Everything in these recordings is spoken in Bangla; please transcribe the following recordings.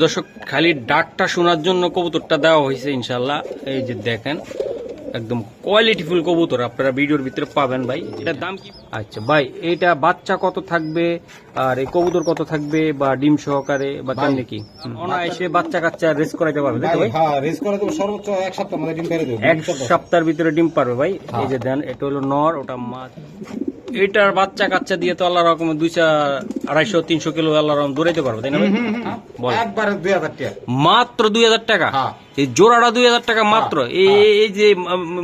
দর্শক খালি ডাকটা শোনার জন্য কবুতরটা দেওয়া হয়েছে ইনশাল্লাহ এই যে দেখেন একদম কোয়ালিটিফুল কবুতর আপনারা ভিডিওর ভিতরে পাবেন ভাই। এটার দাম কি? আচ্ছা ভাই এটা বাচ্চা কত থাকবে? আর এই কবুতর কত থাকবে? বা ডিম সহকারে বা কেমনি কি? অনায়াসে বাচ্চা কাচ্চা রেস করাইতে পারবে তাই ভাই হ্যাঁ রেস করে দেবো সর্বোচ্চ এক সপ্তাহ মধ্যে ডিম পেরে দেবো এক সপ্তাহের ভিতরে ডিম পারবে ভাই। এই যে দেন এটা হলো নর ওটা মাছ। এটার বাচ্চা কাচ্চা দিয়ে তো আল্লাহ রকম দুইশো আড়াইশো তিনশো কিলো আল্লাহ রকম দৌড়াইতে পারবে তাই না ভাই? একবারে দুই হাজার টাকা। মাত্র দুই হাজার টাকা? হ্যাঁ। এই জোড়াটা দুই হাজার টাকা মাত্র? এই এই যে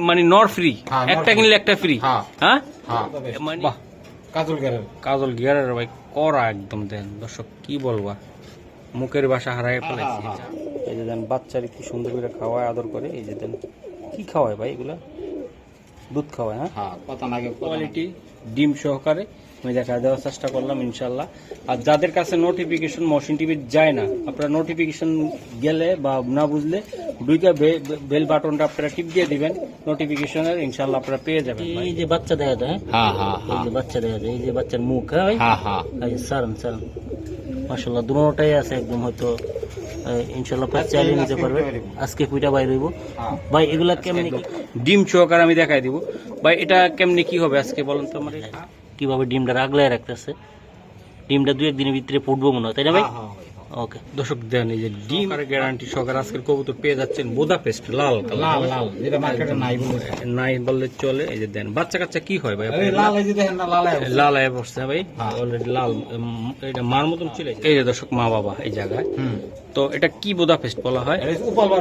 মানে নর ফ্রি হ্যাঁ, একটা কিনলে একটা ফ্রি হ্যাঁ। হ্যাঁ? হ্যাঁ। মানে কাজল গেরের কাজল গিয়ারের ভাই করা একদম দেন। দর্শক কি বলবা মুখের বাসা হারায় ফেলাইছি। হ্যাঁ, এই যে দেন বাচ্চার কি সুন্দর করে খাওয়ায় আদর করে। এই যে দেন কি খাওয়ায় ভাই এগুলা? দুধ খাওয়ায় হ্যাঁ? হ্যাঁ কোয়ালিটি ডিম সহকারে। আমি দেখা দেওয়ার চেষ্টা করলাম ইনশাল্লাহ আর যাদের কাছে নোটিফিকেশন মশিন টিভি যায় না আপনারা নোটিফিকেশন গেলে বা না বুঝলে দুইটা বেল বাটনটা আপনারা টিপ দিয়ে দিবেন নোটিফিকেশনের ইনশাল্লাহ আপনারা পেয়ে যাবেন এই যে বাচ্চা দেখা যায় হ্যাঁ? হ্যাঁ এই যে বাচ্চা দেখা যায় এই যে বাচ্চার মুখ হ্যাঁ? হ্যাঁ হ্যাঁ। সারান সারান মাসাল্লাহ দুটোটাই আছে একদম হয়তো ইনশাল্লাহ প্রায় চালিয়ে নিতে পারবে। আজকে কুইটা বাইর হইব। হ্যাঁ। ভাই এগুলা কেমনি ডিম সহকারে আমি দেখাই দিব। ভাই এটা কেমনি কি হবে আজকে বলেন তো আমার? কীভাবে ডিমটা রাখলে রাখতেছে? ডিমটা দু একদিনের ভিতরে ফুটবো মনে হয় তাই না ভাই? হ্যাঁ। ওকে দর্শক দেন এই যে ডিম আর গ্যারান্টি সহকারে আজকের কবুতর পেয়ে যাচ্ছেন বোদা পেস্ট লাল লাল লাল যেটা মার্কেটে নাই বলেছে নাই বললে চলে। এই যে দেন বাচ্চা কাচ্চা কি হয় ভাই লাল এই যে দেখেন না লাল লাল আয় বসছে ভাই। হ্যাঁ। অলরেডি লাল এটা মার মতন চলে এই যে দর্শক মা বাবা এই জায়গায়। হুম। তো এটা কি বোদা পেস্ট বলা হয়? এটা উপালবার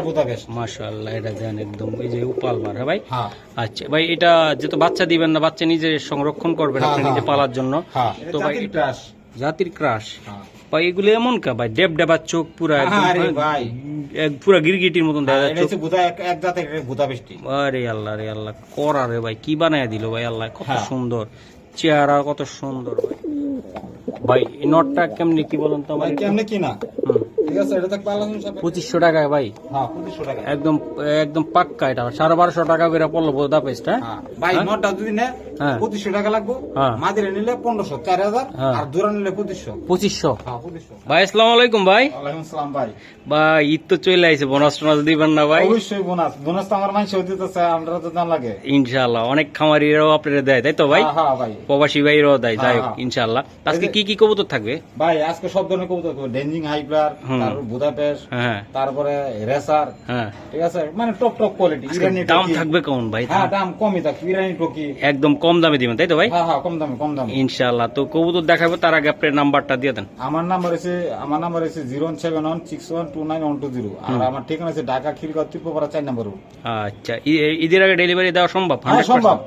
মাশাআল্লাহ এটা দেন একদম এই যে উপাল বার হ্যাঁ ভাই? হ্যাঁ। আচ্ছা ভাই এটা যেহেতু বাচ্চা দিবেন না বাচ্চা নিজে সংরক্ষণ করবেন হ্যাঁ, আপনি হ্যাঁ, নিজে পালার জন্য। হ্যাঁ। তো ভাই জাতির ক্রাশ হ্যাঁ। ভাই এগুলো এমন কা ভাই? ডেব ডেবার চোখ পুরা আরে ভাই। এক পুরা গিরগিটির মতন দেখা যাচ্ছে। এক জাতের বোতা আরে আল্লাহ রে আল্লাহ করা রে ভাই কি বানায় দিল ভাই আল্লাহ কত হ্যাঁ। সুন্দর। চেহারা কত সুন্দর ভাই। ভাই নটটা কেমনি কি বলেন তো ভাই কেমনে কিনা? হুম। ঠিক আছে এটা পঁচিশশো টাকায় ভাই। হ্যাঁ পঁচিশশো টাকা। একদম একদম পাক্কা এটা। সাড়ে বারোশো টাকা করে পড়ল বোদা পেস্ট হ্যাঁ হ্যাঁ? ভাই নটা যদি নেয় হ্যাঁ। পঁচিশশো টাকা লাগবে। হ্যাঁ। মাদিরে নিলে পনেরোশো চার হাজার হ্যাঁ। আর দূরা নিলে পঁচিশশো। পঁচিশশো? হ্যাঁ পঁচিশশো। ভাই আসসালামু আলাইকুম ভাই। ওয়ালাইকুম আসসালাম ভাই। ভাই ঈদ তো চলে আইছে বোনাস টোনাস দিবেন না ভাই। অবশ্যই বোনাস বোনাস তো আমার মানুষ দিতেছে আমরা তো দাম লাগে। ইনশাআল্লাহ অনেক খামারিরাও আপনারা দেয় তাই তো ভাই? হ্যাঁ, হ্যাঁ ভাই। প্রবাসী ভাইরাও দেয় যাই হোক হ্যাঁ, হ্যাঁ। ইনশাআল্লাহ। আজকে এই যে- কি কি কবুতর থাকবে? ভাই আজকে সব ধরনের কবুতর ডেঞ্জিং হাইপ্লার হুম। তারপর হ্যাঁ। তারপরে রেসার হ্যাঁ। ঠিক আছে? মানে টপ টপ কোয়ালিটি ইরানি দাম থাকবে কেমন ভাই? হ্যাঁ দাম কমই থাকবে ইরানি টকি। একদম কম দামে দিবেন তাই তো ভাই? হ্যাঁ হ্যাঁ কম দামে কম দামে। ইনশাআল্লাহ। তো কবুতর দেখাবো তার আগে আপনার নাম্বারটা দিয়ে দেন। আমার নাম্বার হচ্ছে আমার নাম্বার হচ্ছে zero seven one six one two nine one two zero আর আমার ঠিকানা হচ্ছে ঢাকা খিলগাঁও ত্রিপুরা চার নম্বর। আচ্ছা ঈদের আগে ডেলিভারি দেওয়া সম্ভব? 100%? সম্ভব।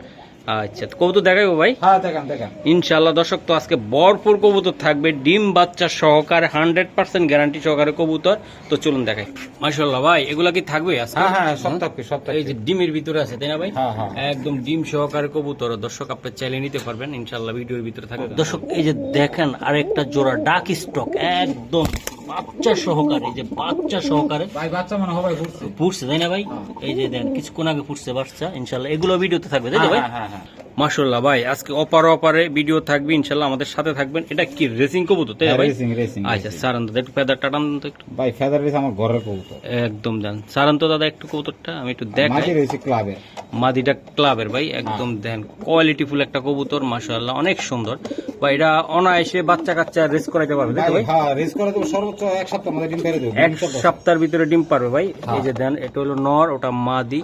আচ্ছা তো কবুতর দেখাবো ভাই? হ্যাঁ দেখেন দেখেন। ইনশাআল্লাহ দর্শক তো আজকে ভরপুর কবুতর থাকবে ডিম বাচ্চা সহকারে হান্ড্রেড পার্সেন্ট গ্যারান্টি সহকারে কবুতর। তো চলুন দেখাই। মাশাল্লাহ ভাই এগুলা কি থাকবে আজকে? হ্যাঁ হ্যাঁ সব থাকবে সব থাকবে এই যে ডিমের ভিতরে আছে তাই না ভাই? হ্যাঁ হ্যাঁ। একদম ডিম সহকারে কবুতর দর্শক আপনি চাইলে নিতে পারবেন ইনশাল্লাহ ভিডিওর ভিতরে থাকবে। দর্শক এই যে দেখেন আরেকটা জোড়া ডাক স্টক একদম বাচ্চা সহকারে এই যে বাচ্চা সহকারে ভাই বাচ্চা মনে হবে ঘুরছে ফুটছে তাই না ভাই? এই যে দেন কিছুক্ষণ আগে ফুটছে বাচ্চা ইনশাল্লাহ। এগুলো ভিডিওতে থাকবে তাই তো ভাই? হ্যাঁ হ্যাঁ মাশাল্লাহ ভাই আজকে অপার অপারে ভিডিও থাকবে ইনশাল্লাহ আমাদের সাথে থাকবেন। এটা কি রেসিং কবুতর তাই ভাই? রেসিং রেসিং আচ্ছা সারান্ত একটু ফেদার টাটান তো একটু। ভাই ফেদার রেস আমার ঘরের কবুতর। একদম দেন। সারান্ত দাদা একটু কবুতরটা আমি একটু দেখাই। মাঝে রয়েছে ক্লাবে মাদিটা ক্লাবের ভাই একদম দেন কোয়ালিটি ফুল একটা কবুতর মাশাআল্লাহ অনেক সুন্দর। ভাই এটা অনায়াসে বাচ্চা কাচ্চা রেস করাইতে পারবে তাই ভাই হ্যাঁ রেস করে দেবো সর্বোচ্চ এক সপ্তাহ মধ্যে ডিম পেরে দেবো। এক সপ্তাহের ভিতরে ডিম পারবে ভাই। হ্যাঁ। এই যে দেন এটা হলো নর ওটা মাদি।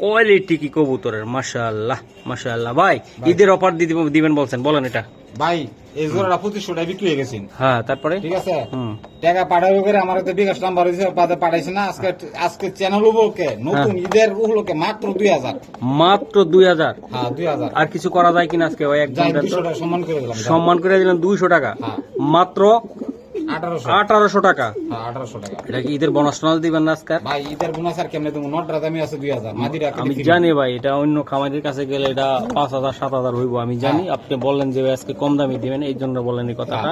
কোয়ালিটি কি কবুতরের? মাশাআল্লাহ মাশাআল্লাহ। ভাই ঈদের অফার দিবেন বলছেন বলেন এটা। ভাই এই জোড়াটা পঁচিশশো টাকা বিক্রি হয়ে গেছেন হ্যাঁ তারপরে? ঠিক আছে? টাকা পাঠাবে করে আমার তো বিকাশ নাম্বার হয়েছে পাঠাইছে না। আজকে আজকে চ্যানেল উপলক্ষে নতুন ঈদের উপলক্ষে মাত্র দুই হাজার। মাত্র দুই হাজার? হ্যাঁ দুই হাজার। আর কিছু করা যায় কিনা আজকে। দুশো টাকা সম্মান করে দিলাম। সম্মান করে দিলেন দুইশো টাকা। হ্যাঁ। মাত্র আঠারোশো। টাকা। হ্যাঁ আঠারোশো টাকা। এটা কি ঈদের বোনাস টোনাস দিবেন না আজকে? ভাই ঈদের বোনাস আর কেমনে তুমি নটরা দামি আছে দুই হাজার মাদিরা আমি জানি ভাই এটা অন্য খামারির কাছে গেলে এটা পাঁচ হাজার সাত হাজার হইব আমি জানি। আপনি বললেন যে আজকে কম দামি দিবেন এই জন্য বললেন এই কথাটা।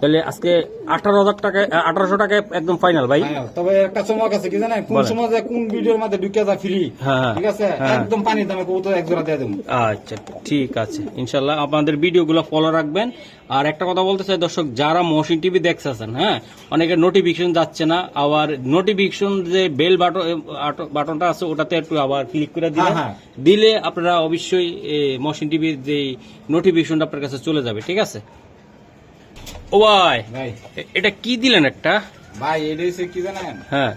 তাহলে আজকে আঠারো হাজার টাকায় আঠারোশো টাকায় একদম ফাইনাল ভাই। হ্যাঁ, তবে একটা চমক আছে কি জানেন? কোন সময় কোন ভিডিওর মধ্যে ঢুকে যা ফ্রি হ্যাঁ হ্যাঁ। ঠিক আছে? হ্যাঁ। একদম পানির দামে কবুতর এক জোড়া দিয়ে দেবো। আচ্ছা ঠিক আছে। ইনশাল্লাহ আপনাদের ভিডিওগুলো ফলো রাখবেন। আর একটা কথা বলতে চাই দর্শক যারা মহসিন টিভি দেখছেন দেখতেছেন হ্যাঁ? অনেকে নোটিফিকেশন যাচ্ছে না আবার নোটিফিকেশন যে বেল বাটন বাটনটা আছে ওটাতে একটু আবার ক্লিক করে দিলে হ্যাঁ, হ্যাঁ। দিলে আপনারা অবশ্যই মশিন টিভির যে নোটিফিকেশনটা আপনার কাছে চলে যাবে ঠিক আছে? ও ভাই ভাই। এটা কি দিলেন একটা? ভাই এটা হচ্ছে কি জানেন? হ্যাঁ।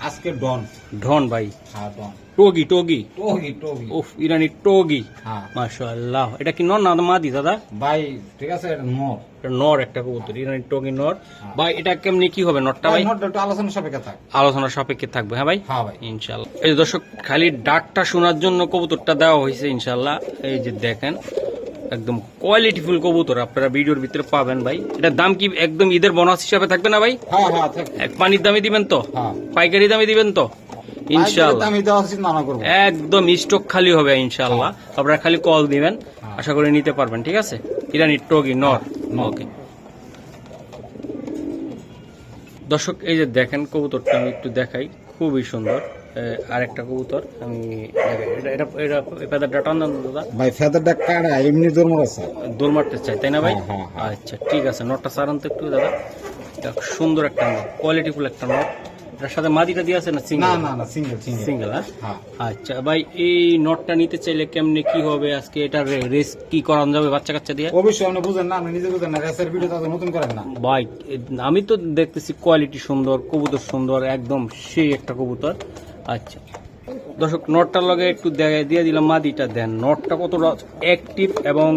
আজকে ডন। ঢন ভাই। হ্যাঁ ডন। টগি টগি। টগি টগি। উফ ইরানি টগি। হ্যাঁ। মাশাআল্লাহ এটা কি নর না মাদি দাদা? ভাই ঠিক আছে এটা নর। এটা নর একটা কবুতর ইরানি টগি নর। ভাই এটা কেমনি কি হবে নরটা ভাই? নরটা একটু আলোচনা সাপেক্ষে থাক। আলোচনা সাপেক্ষে থাকবে হ্যাঁ ভাই? হ্যাঁ ভাই। ইনশাল্লাহ এই দর্শক খালি ডাকটা শোনার জন্য কবুতরটা দেওয়া হয়েছে ইনশাল্লাহ এই যে দেখেন একদম কোয়ালিটিফুল কবুতর আপনারা ভিডিওর ভিতরে পাবেন ভাই। এটার দাম কি একদম ঈদের বোনাস হিসাবে থাকবে না ভাই? হ্যাঁ হ্যাঁ এক পানির দামে দিবেন তো? হ্যাঁ। পাইকারি দামে দিবেন তো? ইনশাল্লাহ একদম স্টক খালি হবে ইনশাল্লাহ আপনারা খালি কল দিবেন। আশা করি নিতে পারবেন ঠিক আছে? ইরানি টগি নর। ওকে। দর্শক এই যে দেখেন কবুতরটা আমি একটু দেখাই। খুবই সুন্দর। আর একটা কবুতর আমি এটা এটা টান দাদা। ভাই ফেদারটা এমনি দৌড় মারতে চাই তাই না ভাই? হ্যাঁ, হ্যাঁ, হ্যাঁ। আচ্ছা ঠিক আছে নটটা সারান তো একটু দাদা। সুন্দর একটা নট কোয়ালিটিফুল একটা নট এটার সাথে মাদিটা দিয়ে আছে না না সিঙ্গেল না না সিঙ্গেল সিঙ্গেল সিঙ্গেল হ্যাঁ? হ্যাঁ। আচ্ছা ভাই এই নটটা নিতে চাইলে কেমনে কি হবে? আজকে এটা রেস কি করানো যাবে বাচ্চা কাচ্চা দিয়ে? অবশ্যই আপনি বুঝেন না আপনি নিজে বুঝেন না রেসের ভিডিও তো নতুন করেন না। ভাই আমি তো দেখতেছি কোয়ালিটি সুন্দর কবুতর সুন্দর একদম সেই একটা কবুতর। আচ্ছা দর্শক নটটার লগে একটু দিয়ে দিলাম মাদিটা। দেন নটটা কতটা অ্যাক্টিভ এবং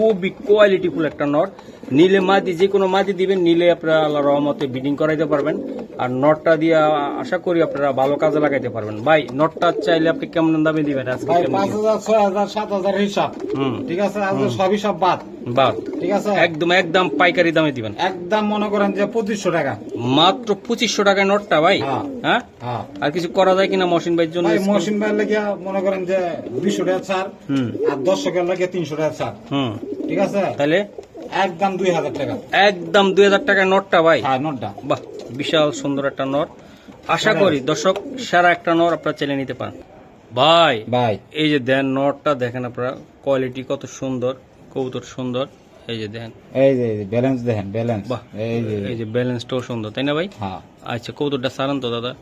খুবই কোয়ালিটিফুল একটা নট। নীলে মাদি যে কোনো মাদি দিবেন নীলে আপনারা আল্লাহ রহমতে বিডিং করাইতে পারবেন। আর নটটা দিয়ে আশা করি আপনারা ভালো কাজে লাগাইতে পারবেন। ভাই নটটা চাইলে আপনি কেমন দামে দিবেন আজকে? পাঁচ? হাজার ছয় হাজার সাত হাজার হিসাব হুম। ঠিক আছে? সব হিসাব বাদ। বাহ ঠিক আছে? একদম একদম পাইকারি দামে দিবেন। একদম মনে করেন যে পঁচিশশো টাকা। মাত্র পঁচিশশো টাকায় নোটটা ভাই? হ্যাঁ। হ্যাঁ? হ্যাঁ। আর কিছু করা যায় কিনা মশিন ভাইয়ের জন্য? মহসিন ভাই লাগিয়া মনে করেন যে দুইশো টাকা ছাড় হুম। আর দর্শকের লাগে তিনশো টাকা ছাড়। হুম। ঠিক আছে? তাহলে? একদম দুই হাজার টাকা। একদম দুই হাজার নোটটা ভাই। হ্যাঁ নোটটা। বাহ বিশাল সুন্দর একটা নোট। আশা করি দর্শক সেরা একটা নোট আপনারা চেলে নিতে পারেন। ভাই ভাই। এই যে দেন নোটটা দেখেন আপনারা কোয়ালিটি কত সুন্দর কবুতর সুন্দর। এই যে দেখেন এই যে ব্যালেন্স দেখেন ব্যালেন্স বাহ এই যে। এই যে ব্যালেন্সটাও সুন্দর তাই না ভাই? হ্যাঁ। আচ্ছা কবুতরটা সারান তো দাদা।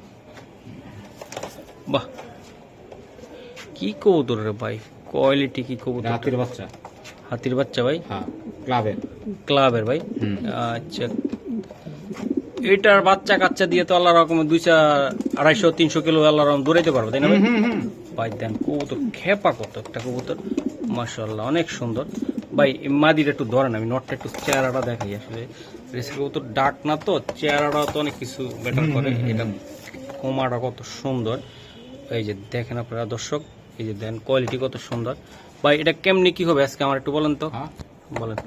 বাহ কি কবুতর রে ভাই? কোয়ালিটি কি কবুতর রাতের বাচ্চা। হাতির বাচ্চা ভাই? হ্যাঁ ক্লাবের। ক্লাবের ভাই? আচ্ছা এটার বাচ্চা কাচ্চা দিয়ে তো আল্লাহ রকম দুই চার আড়াইশো তিনশো কিলো আল্লাহ রকম দৌড়াইতে পারব তাই না ভাই? দেন কবুতর খেপা কত একটা কবুতর। মাশাল্লাহ অনেক সুন্দর। ভাই মাদিটা একটু ধরেন আমি নটটা একটু চেহারাটা দেখাই আসলে রেসি কবুতর ডাক না তো চেহারাটা তো অনেক কিছু বেটার করে। এটা কোমাটা কত সুন্দর। এই যে দেখেন আপনারা দর্শক এই যে দেন কোয়ালিটি কত সুন্দর। ভাই এটা কেমনি কি হবে আজকে? আমার একটু বলেন তো। হ্যাঁ? বলেন।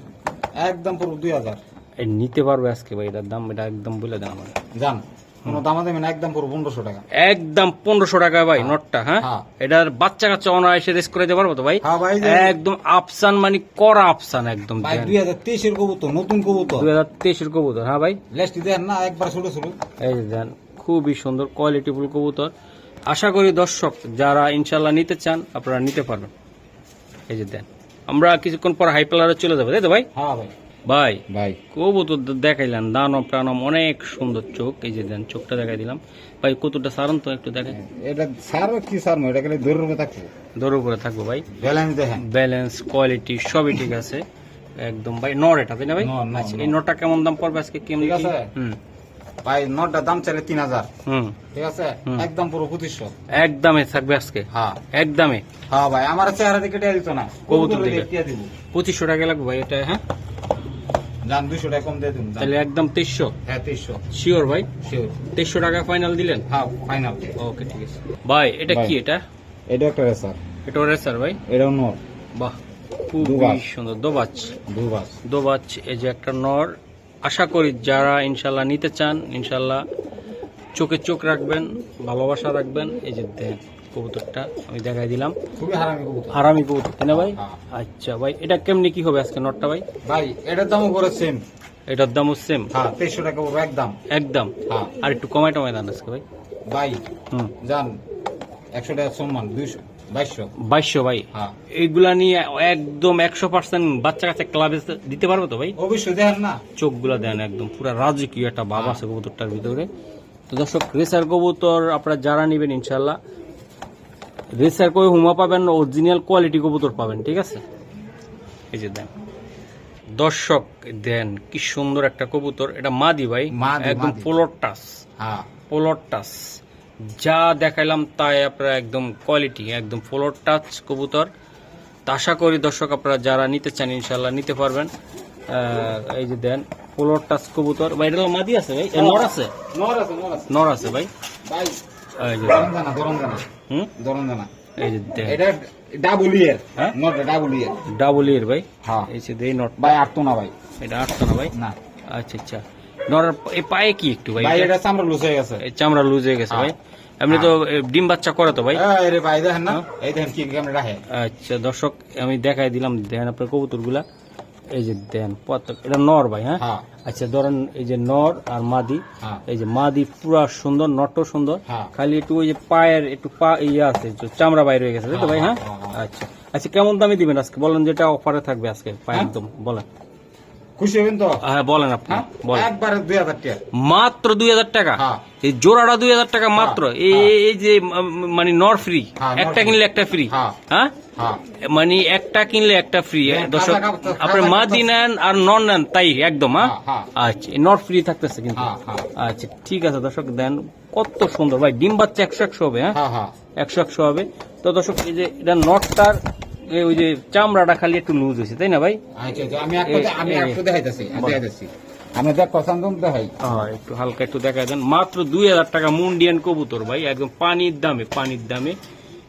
একদম পুরো দুই হাজার। এই নিতে পারবে আজকে ভাই এটার দাম এটা একদম বলে দেন আমার জান কোনো দামা দেবেন একদম পুরো পনেরোশো টাকা। একদম পনেরোশো টাকা ভাই নটটা হ্যাঁ? হ্যাঁ। এটার বাচ্চা কাচ্চা অনায়াসে রেস করে দিতে পারব তো ভাই? ভাই যে একদম আফসান মানে করা আফসান একদম দুই হাজার তেইশের কবুতর নতুন কবুতর। দুই হাজার তেইশের কবুতর হ্যাঁ ভাই? লেস্টি দেন না একবার ছোট ছোট এই দেন খুবই সুন্দর কোয়ালিটিফুল কবুতর। আশা করি দর্শক যারা ইনশাল্লাহ নিতে চান আপনারা নিতে পারবেন। এই যে দেন। আমরা কিছুক্ষণ পর হাই প্লারে চলে যাব তাই তো ভাই? হ্যাঁ ভাই। ভাই ভাই। কবুতর দেখাইলেন দানব প্রাণম অনেক সুন্দর চোখ। এই যে দেন চোখটা দেখাই দিলাম। ভাই কতটা সারন তো একটু দেখাই। এটা সার কি সার এটা খালি দৌড়ের রূপে থাকবে দৌড় উপরে থাকব ভাই। ব্যালেন্স দেখেন। ব্যালেন্স কোয়ালিটি সবই ঠিক আছে। একদম ভাই নর এটা তাই না ভাই? আচ্ছা এই নরটা কেমন দাম পড়বে আজকে? কেমন। হুম। ভাই নটটার দাম চাইলে তিন হাজার। হুম। ঠিক আছে? একদম পুরো পঁচিশশো একদমে থাকবে আজকে। হ্যাঁ। একদমে হ্যাঁ ভাই আমার চেহারা দিকে দিত না। কবুতর দিকে। পঁচিশশো টাকা লাগবে ভাই এটা হ্যাঁ? যান দুইশো টাকা কম দিয়ে দিন তাহলে একদম তেইশশো? হ্যাঁ তেইশশো। শিওর ভাই? শিওর তেইশশো টাকা ফাইনাল দিলেন? হ্যাঁ ফাইনাল ওকে ঠিক আছে। ভাই এটা কি এটা? এটা একটা রেসার এটা রেসার ভাই? এটাও নর। বাহ খুবই। সুন্দর। দোবাচ দুবাস। দোবাচ এই যে একটা নর আশা করি যারা ইনশাল্লাহ নিতে চান ইনশাল্লাহ চোখে চোখ রাখবেন ভালোবাসা রাখবেন। এই যে দেন কবুতরটা আমি দেখাই দিলাম। খুবই হারামি কবুতর। হারামি কবুতর তাই না ভাই? হ্যাঁ। আচ্ছা ভাই এটা কেমনি কি হবে আজকে নটটা ভাই? ভাই এটার দামও করে সেম এটার দামও সেম হ্যাঁ তেইশশো টাকা পড়বে একদম। একদম? হ্যাঁ। আর একটু কমাই টমাই দেন আজকে ভাই। ভাই হুম। যান একশো টাকা সম্মান দুইশো। বাইশশো। ভাই। হ্যাঁ। এইগুলা নিয়ে একদম একশো পার্সেন্ট বাচ্চা কাছে ক্লাবে দিতে পারব তো ভাই? অবশ্যই দেখেন না। চোখগুলো দেন একদম পুরো রাজকীয় একটা ভাব আছে কবুতরটার ভিতরে। তো দর্শক রেসার কবুতর আপনারা যারা নেবেন ইনশাল্লাহ রেসার করে হুমা পাবেন অরিজিনাল কোয়ালিটি কবুতর পাবেন ঠিক আছে? এই যে দেন। দর্শক দেন কি সুন্দর একটা কবুতর। এটা মাদি ভাই একদম। পোলর টাস। হ্যাঁ। পোলর টাচ যা দেখাইলাম তাই আপনারা একদম কোয়ালিটি একদম পোলর টাচ কবুতর। তা আশা করি দর্শক আপনারা যারা নিতে চান ইনশাল্লাহ নিতে পারবেন। এই যে দেন পোলর টাচ কবুতর। ভাই এটা মাদি আছে ভাই? নর আছে। নর আছে নর আছে। নর আছে ভাই? ভাই এই যে ধরন জানা ধরন জানা হুম? ধরন জানা এই যে দেন। এটা ডাবল ইয়ার হ্যাঁ? নটটা ডাবল ইয়ার ডাবল এর ভাই? হ্যাঁ। এই যে দেই নট ভাই আটতো না ভাই। এটা আটতো না ভাই? না। আচ্ছা আচ্ছা। এই পায়ে কি একটু ভাই? ভাই এটা? এটা চামড়া লুজ হয়ে গেছে। এই চামড়া লুজ হয়ে গেছে হ্যাঁ। ভাই। এমনি তো ডিম বাচ্চা করে তো ভাই? এই ভাই দেখেন না? হ্যাঁ? এই দেখেন কি কেমন রাখে। আচ্ছা দর্শক আমি দেখাই দিলাম দেখেন আপনার কবুতরগুলা। এই যে দেন এটা নর ভাই হ্যাঁ? হ্যাঁ। আচ্ছা ধরেন এই যে নর আর মাদি। হ্যাঁ। এই যে মাদি পুরা সুন্দর নটও সুন্দর। হ্যাঁ। খালি একটু ওই যে পায়ের একটু পা ইয়ে আছে চামড়া বাইরে হয়ে গেছে তাই তো ভাই হ্যাঁ হ্যাঁ, হ্যাঁ। আচ্ছা। আচ্ছা কেমন দামে দিবেন আজকে? বলেন যেটা অফারে থাকবে আজকে পায়ে হ্যাঁ? একদম বলেন। খুশি হবেন তো? হ্যাঁ বলেন আপনি হ্যাঁ? একবারে দুই হাজার টাকা। মাত্র দুই হাজার টাকা? হ্যাঁ। এই জোড়াটা দুই হাজার টাকা মাত্র? এই এই যে মানে নর ফ্রি হ্যাঁ, একটা কিনলে একটা ফ্রি হ্যাঁ। হ্যাঁ? হ্যাঁ। মানে একটা কিনলে একটা ফ্রি হ্যাঁ, দর্শক কাঁচা- আপনার কাঁচা। নেন আর নন নেন তাই একদম হ্যাঁ? হ্যাঁ, আচ্ছা নট ফ্রি থাকতেছে কিন্তু। হ্যাঁ, হ্যাঁ। আচ্ছা ঠিক আছে দর্শক দেন কত সুন্দর। ভাই ডিম বাচ্চা একশো একশো হবে হ্যাঁ? হ্যাঁ হ্যাঁ। একশো একশো হবে। তো দর্শক এই যে এটা নটটার ওই যে চামড়াটা খালি একটু লুজ হয়েছে তাই না ভাই? আচ্ছা আচ্ছা, আমি আমি একটু দেখাইতেছি দেখাইতেছি আমি দেখ দেখাই। হ্যাঁ একটু হালকা একটু দেখা দেন। মাত্র দুই হাজার টাকা মুন্ডিয়ান কবুতর ভাই একদম পানির দামে পানির দামে।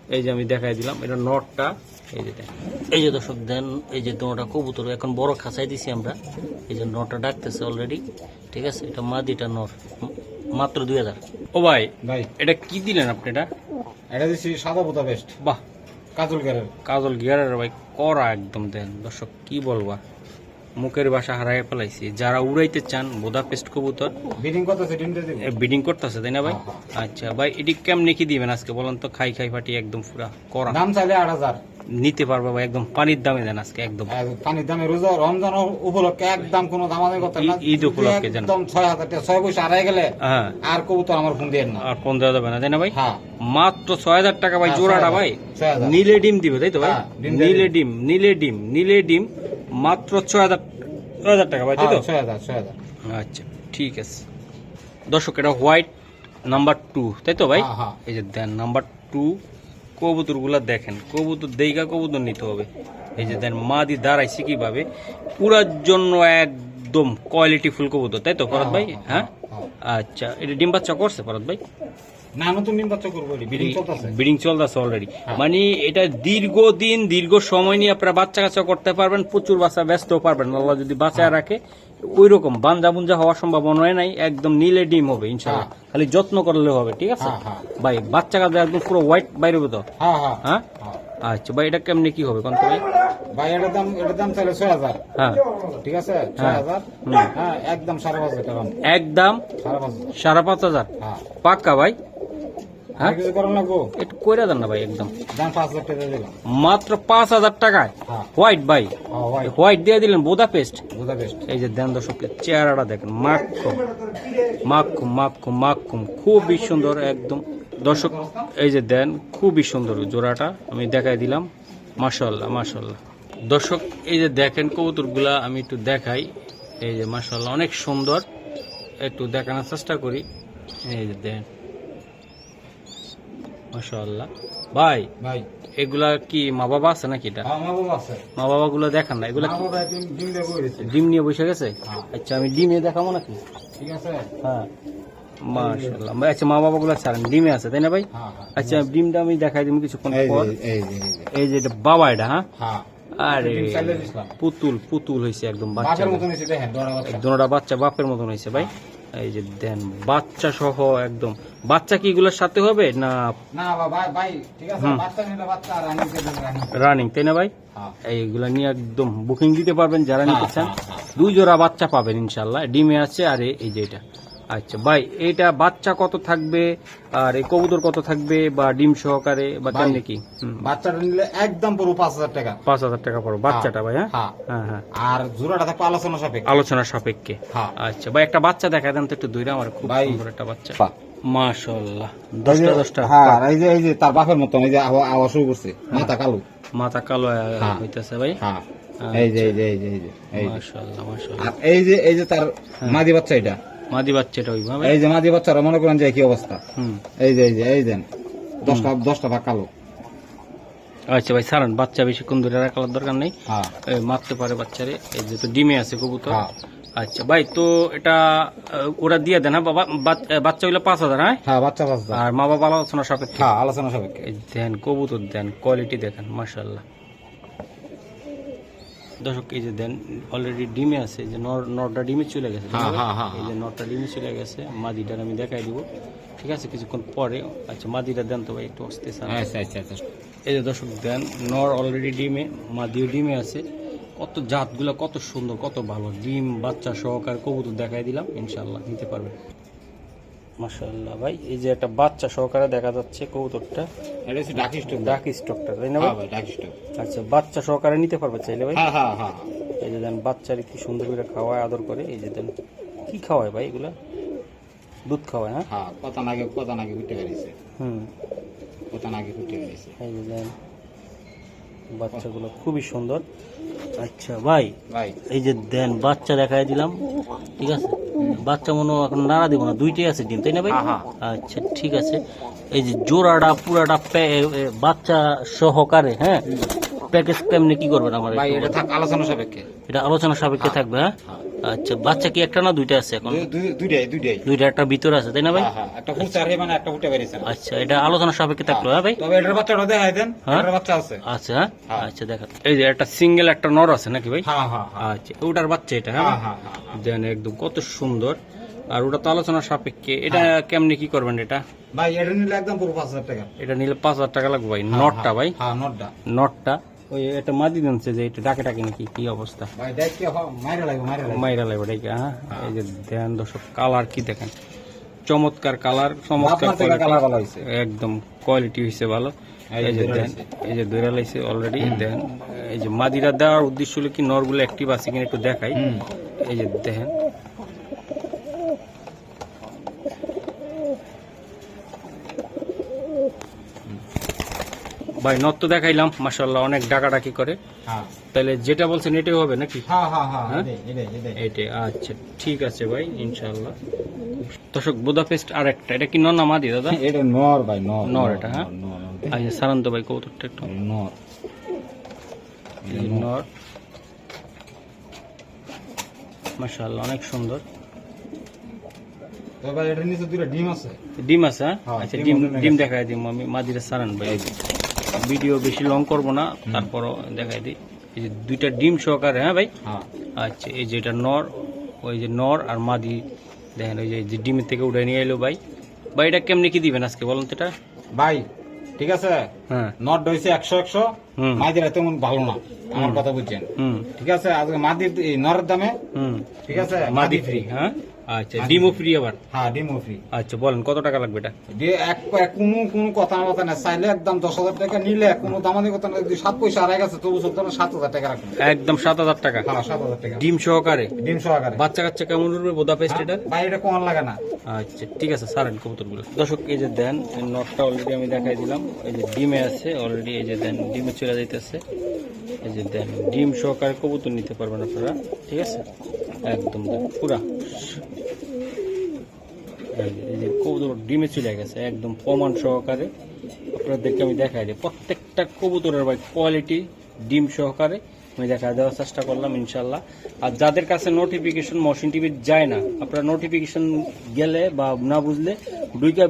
এই যে আমি দেখাই দিলাম এটা নটটা। এই যে এই যে দর্শক দেন এই যে দোনোটা কবুতর এখন বড় খাঁচাই দিছি আমরা। এই যে নটটা ডাকতেছে অলরেডি ঠিক আছে? এটা মাদিটা নর ম- মাত্র দুই হাজার। ও ভাই ভাই। এটা কি দিলেন আপনি এটা? এটা দিচ্ছি সাদা পোতা বেস্ট বাহ কাজল গিয়ারের। কাজল গিয়ারের ভাই করা একদম দেন। দর্শক কি বলবা? মুখের বাসা হারাই ফেলাইছি। যারা উড়াইতে চান বোদা পেস্ট কবুতর। বিডিং করতেছে বিডিং করতেছে তাই না ভাই? আচ্ছা ভাই এটি কেমনে কি দিবেন আজকে বলেন তো? খাই খাই ফাটি একদম পুরা করা দাম চাইলে আট হাজার। নিতে পারবে ভাই একদম পানির দামে দেন আজকে একদম। পানির দামে রোজা রমজান উপলক্ষে একদম কোনো দামাদামি করতে না। ঈদ- উপলক্ষে। একদম ছয় হাজার টাকা ছয় পয়সা আড়াই গেলে হ্যাঁ। আর কবুতর আমার ফোন দিয়ে না। আর কোন দেওয়া যাবে না তাই না ভাই? হ্যাঁ। মাত্র ছয় হাজার টাকা ভাই হ্যাঁ, জোড়াটা ভাই। নীলে ডিম দিবে তাই তো ভাই? হ্যাঁ, নীলে ডিম নীলে ডিম নীলে ডিম মাত্র ছয় হাজার ছয় হাজার টাকা ভাই তাই তো? হ্যাঁ, ছয় হাজার ছয় হাজার। আচ্ছা ঠিক আছে। দর্শক এটা হোয়াইট নাম্বার টু তাই তো ভাই? হ্যাঁ, হ্যাঁ। এই যে দেন নাম্বার টু কবুতরগুলা দেখেন। কবুতর দেইগা কবুতর নিতে হবে। এই যে দেন মা দি দাঁড়াইছে কীভাবে? পুরার জন্য একদম কোয়ালিটি ফুল কবুতর তাই তো ফরত ভাই? হ্যাঁ হ্যাঁ। আচ্ছা এটা ডিম বাচ্চা করছে ফরত ভাই? না নতুন ডিম বাচ্চা করব বিডিং চলতেছে। ব্রিডিং চলতেছে অলরেডি হ্যাঁ। মানে এটা দীর্ঘদিন দীর্ঘ সময় নিয়ে আপনারা বাচ্চা কাচ্চা করতে পারবেন প্রচুর বাচ্চা ব্যস্ত পারবেন আল্লাহ যদি বাঁচায় হ্যাঁ। রাখে ওই রকম বাঞ্জা বুঞ্জা হওয়ার সম্ভাবনা নাই একদম নীলে ডিম হবে ইনশাল্লাহ খালি যত্ন করলে হবে ঠিক আছে? হ্যাঁ, হ্যাঁ। ভাই বাচ্চা কাছে একদম পুরো হোয়াইট বাইরে তো হ্যাঁ হ্যাঁ। হ্যাঁ? হ্যাঁ। আচ্ছা ভাই এটা কেমনে কি হবে কোন ভাই? ভাই এটার দাম এটার দাম চাইলে ছয় হাজার। হ্যাঁ। ঠিক আছে? ছয় হাজার। হ্যাঁ একদম সাড়ে পাঁচ হাজার টাকা। একদম সাড়ে পাঁচ হাজার। হ্যাঁ। পাক্কা ভাই? হ্যাঁ? কিছু করার লাগবো? একটু কইরা দেন না ভাই একদম। দাম পাঁচ হাজার টাকা দিলাম। মাত্র পাঁচ হাজার টাকায়? হ্যাঁ। হোয়াইট ভাই? হ্যাঁ হোয়াইট। দিয়ে দিলেন বোদা পেস্ট বুঝা বেস্ট এই যে দেন দর্শকের চেহারাটা দেখেন মাক্ষম মাক্ষম মাক্ষম মাক্ষম খুবই সুন্দর একদম। দর্শক এই যে দেন খুবই সুন্দর জোড়াটা আমি দেখাই দিলাম। মাশাল্লাহ মাশাল্লাহ দর্শক এই যে দেখেন কবুতরগুলা আমি একটু দেখাই। এই যে মাশাল্লাহ অনেক সুন্দর। একটু দেখানোর চেষ্টা করি। এই যে দেন। মাশাল্লাহ ভাই ভাই। এগুলা কি মা বাবা আছে নাকি এটা? হ্যাঁ মা বাবা গুলো দেখান না এগুলা ডিম নিয়ে বসে গেছে? হ্যাঁ। আচ্ছা আমি ডিমে দেখাবো নাকি? ঠিক আছে। হ্যাঁ। মাশাল্লাহ আচ্ছা মা বাবা গুলো ছাড়েন। ডিমে আছে তাই না ভাই? হ্যাঁ হ্যাঁ আচ্ছা ডিমটা আমি দেখাই দিব কিছুক্ষণ পর। এই যে এটা বাবা এটা হ্যাঁ? হ্যাঁ। আরে। পুতুল পুতুল হয়েছে একদম বাচ্চা। বাচ্চা দোনোটা বাচ্চা বাপের মতন হয়েছে ভাই। এই যে দেন বাচ্চা সহ একদম। বাচ্চা কি এগুলোর সাথে হবে না রানি তাই না ভাই? এইগুলা নিয়ে একদম বুকিং দিতে পারবেন যারা নিতে চান। দুই জোড়া বাচ্চা পাবেন ইনশাল্লাহ ডিমে আছে আর এই যে এটা। আচ্ছা ভাই এটা বাচ্চা কত থাকবে? আর এই কবুতর কত থাকবে? বা ডিম সহকারে বা ভাই। কেমনি কি? বাচ্চাটা নিলে একদম পুরো পাঁচ হাজার টাকা। পাঁচ হাজার টাকা পড়ো বাচ্চাটা ভাই হ্যাঁ? হ্যাঁ। হ্যাঁ হ্যাঁ। আর জোড়াটা থাকবে আলোচনা সাপেক্ষে। আলোচনা সাপেক্ষে। হ্যাঁ। আচ্ছা ভাই একটা বাচ্চা দেখা দেন তো একটু দূরে আমার খুব সুন্দর একটা বাচ্চা। মাশাল্লাহ দশটা দশটা। হ্যাঁ এই যে এই যে তার বাপের মতন এই যে আওয়াজ শুরু করছে মাথা কালো। মাথা কালো হ্যাঁ। হইতেছে ভাই। হ্যাঁ। এই যে এই যে এই যে এই যে এই যে। মাশাল্লাহ মাশাল্লাহ আর এই যে এই যে তার মাদি বাচ্চা এটা। মাদি বাচ্চাটা ওই এই যে মাদি বাচ্চারা মনে করেন যে কি অবস্থা। এই যে এই যে এই দেন। দশটা দশটা ভাগ কালো। আচ্ছা ভাই সারান বাচ্চা বেশিক্ষণ ধরে রাখার দরকার নেই। হ্যাঁ। মারতে পারে বাচ্চারে। এই যে তো ডিমে আছে কবুতর। হ্যাঁ। আচ্ছা ভাই তো এটা ওরা দিয়ে দেন হ্যাঁ বাবা? বাচ্চা পাঁচ হাজার হ্যাঁ? হ্যাঁ বাচ্চা বাচ্চা আর মা বাবা আলোচনা সাপেক্ষে। হ্যাঁ আলোচনা সাপেক্ষে। দেন কবুতর দেন কোয়ালিটি দেখেন মাশাল্লাহ দর্শক এই যে দেন অলরেডি ডিমে আছে যে নর- নরটা ডিমে চলে গেছে হ্যাঁ, হ্যাঁ, হ্যাঁ, এই যে নরটা ডিমে চলে গেছে মাদিটার আমি দেখাই দিব। ঠিক আছে কিছুক্ষণ পরে আচ্ছা মাদিটা দেন তো ভাই একটু আসতে আচ্ছা আচ্ছা আচ্ছা। এই যে দর্শক দেন নর অলরেডি ডিমে মাদিও ডিমে আছে। কত জাতগুলো কত সুন্দর কত ভালো ডিম বাচ্চা সহকার কবুতর দেখাই দিলাম ইনশাল্লাহ নিতে পারবেন। মাশাল্লাহ ভাই এই যে একটা বাচ্চা সহকারে দেখা যাচ্ছে কবুতরটা। এটা হচ্ছে ডাকি স্টোভ ডাক স্টকটা তাই না হ্যাঁ ভাই আচ্ছা বাচ্চা সহকারে নিতে পারবে চাইলে ভাই? হ্যাঁ হ্যাঁ হ্যাঁ। এই যে দেন বাচ্চার কি সুন্দর করে খাওয়ায় আদর করে এই যে দেন কি খাওয়ায় ভাই এগুলা? দুধ খাওয়ায় হ্যাঁ? হ্যাঁ কত নাগে কত নাগে ফুটে বেরিয়েছে হুম। কত নাগে ফুটে বেরিয়েছে এই যে দেন বাচ্চাগুলো খুবই সুন্দর। আচ্ছা ভাই এই যে দেন বাচ্চা দেখাই দিলাম ঠিক আছে? বাচ্চা মনে হয় এখন নাড়া দিব না দুইটাই আছে ডিম তাই না ভাই? হ্যাঁ, হ্যাঁ। আচ্ছা ঠিক আছে। এই যে জোড়াটা পুরাটা বাচ্চা সহকারে হ্যাঁ? প্যাকেজ কেমনি কি করবেন আমার এটা আলোচনা সাপেক্ষে। এটা আলোচনা সাপেক্ষে থাকবে হ্যাঁ? হ্যাঁ। আচ্ছা বাচ্চা কি একটা না দুইটা আছে এখন? দুই- দুই- দুইটাই দুইটাই। দুইটা একটা ভিতরে আছে তাই না ভাই? হ্যাঁ হ্যাঁ একটা ফুটছে আর মানে একটা ফুটে বেরিয়েছে আচ্ছা এটা আলোচনা সাপেক্ষে থাকল হ্যাঁ ভাই? তবে এটার বাচ্চাটা দেখাই দেন হ্যাঁ? এটার বাচ্চা আছে। আচ্ছা। আচ্ছা দেখা। এই যে একটা সিঙ্গেল একটা নর আছে নাকি ভাই? হ্যাঁ আচ্ছা ওটার বাচ্চা এটা হ্যাঁ হ্যাঁ? হ্যাঁ হ্যাঁ হ্যাঁ। দেন একদম কত সুন্দর। আর ওটা তো আলোচনা সাপেক্ষে এটা কেমনি কি করবেন এটা? ভাই এটা নিলে একদম পুরো পাঁচ হাজার টাকা। এটা নিলে পাঁচ হাজার টাকা লাগবে ভাই নটটা ভাই? হ্যাঁ নটটা। নটটা ওই এটা মাদি দেনছে যে এটা ডাকে ডাকে নাকি কি অবস্থা? মাইরে লাগবে মাইরা লাগবে। এটাকে হ্যাঁ। এই যে দেন দর্শক কালার কি দেখেন? চমৎকার কালার চমৎকার একদম কোয়ালিটি হয়েছে ভালো। এই যে দেন এই যে দৈরা লাইছে অলরেডি দেন এই যে মাদিরা দেওয়ার উদ্দেশ্য হলো কি নরগুলো অ্যাক্টিভ আছে কিনা একটু দেখাই। এই যে দেখেন ভাই নর তো দেখাইলাম মাসাল্লাহ অনেক ডাকাডাকি করে। হ্যাঁ। তাহলে যেটা বলছেন এটাই হবে নাকি? হ্যাঁ হ্যাঁ? এটাই, আচ্ছা ঠিক আছে ভাই ইনশাল্লাহ দর্শক বুদাপেস্ট আর একটা এটা কি নর না মাদি দাদা? এটা নর ভাই নর নর এটা, হ্যাঁ? আচ্ছা সারান্ত ভাই কৌতুকটা একটু। নর। নর। মাশাআল্লাহ অনেক সুন্দর। ডিম আছে। ডিম আছে আচ্ছা ডিম ডিম দেখাই দিই আমি মাদিরা সারান ভাই। ভিডিও বেশি লং করব না তারপরও দেখাই দিই। এই যে দুইটা ডিম সহকারে হ্যাঁ ভাই? হ্যাঁ। আচ্ছা এই যে এটা নর ওই যে নর আর মাদি। দেখেন ওই যে যে ডিমের থেকে উঠে নিয়ে এলো ভাই। ভাই এটা কেমনি কি দিবেন আজকে বলুন তো এটা? ভাই ঠিক আছে? নট হয়েছে একশো একশো। মাদিরা তেমন ভালো না আমার কথা বুঝছেন। ঠিক আছে? আজকে মাদির নরের দামে। ঠিক আছে? মাদি ফ্রি হ্যাঁ? আচ্ছা ডিমও ফ্রি আবার। হ্যাঁ ডিমও ফ্রি আচ্ছা বলেন কত টাকা লাগবে এটা? কোনো কোনো কথা কথা না। চাইলে একদম দশ হাজার টাকা নিলে কোনো দামানি কথা না যদি সাত পয়সা আড়াই গেছে তবু সব সাত হাজার টাকা একদম সাত হাজার টাকা। হ্যাঁ সাত হাজার টাকা। ডিম সহকারে। ডিম সহকারে। বাচ্চা কাচ্চা কেমন উঠবে? বোদা পেস্ট ভাই এটা কমান লাগে না। আচ্ছা ঠিক আছে সারেন কবুতরগুলো। দর্শক এই যে দেন নটটা অলরেডি আমি দেখাই দিলাম। এই যে ডিমে আছে অলরেডি এই যে দেন, ডিমে চলে যাইতেছে। এই যে দেন, ডিম সহকারে কবুতর নিতে পারবেন আপনারা, ঠিক আছে? একদম পুরা। এই যে- এই যে কবুতর ডিমে চলে গেছে, একদম প্রমাণ সহকারে। আপনাদেরকে আমি দেখাই দিই, প্রত্যেকটা কবুতরের ভাই কোয়ালিটি ডিম সহকারে। আমি দেখা দেওয়ার চেষ্টা করলাম ইনশাল্লাহ আর যাদের কাছে নোটিফিকেশন মশিন টিভি যায় না আপনারা নোটিফিকেশন গেলে বা না বুঝলে দুইটা